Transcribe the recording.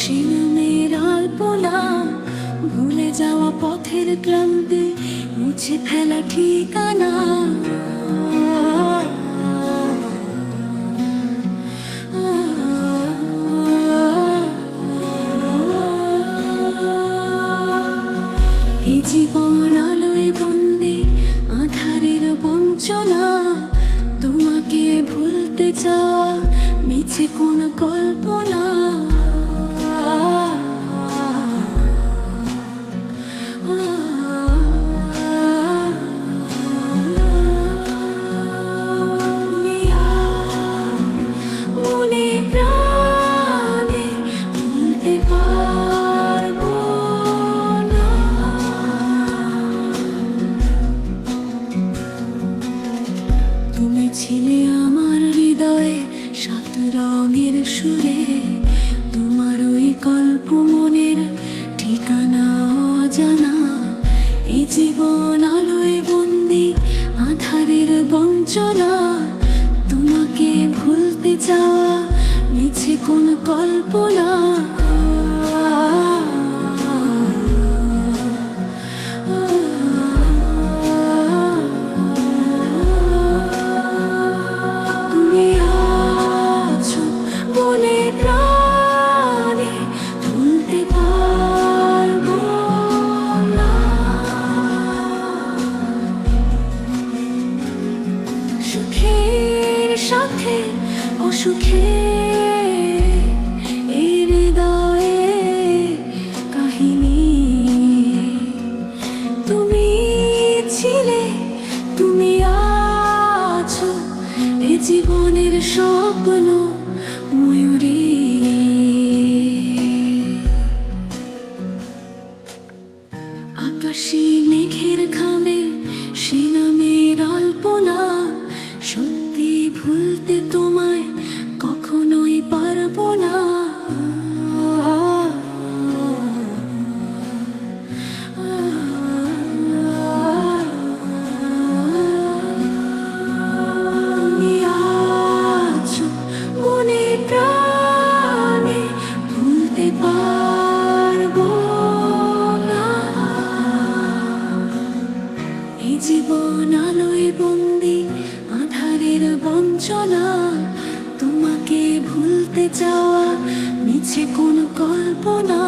শিলমের আলপনা। ভুলে যাওয়া পথের ক্লান্তি মুছে ফেলা ঠিকানা। জীবন আলোয় বন্দি আধারের বঞ্চনা। তোমাকে ভুলতে চাওয়া মিছে কোন কল্পনা। ছিলে আমার সাত রঙের সুরে তোমার ওই কল্প মনের ঠিকানা অজানা। এই জীবন আলোয় বন্দি আধারের বঞ্চনা। তোমাকে ভুলতে চাওয়া মিছে কোন কল্পনা সাথে অসুখে কাহিনী। তুমি তুমি আছো জীবনের স্বপ্ন ময়ূরী। আধারের বঞ্চনা তোমাকে ভুলতে চাওয়া মিছে কোন কল্পনা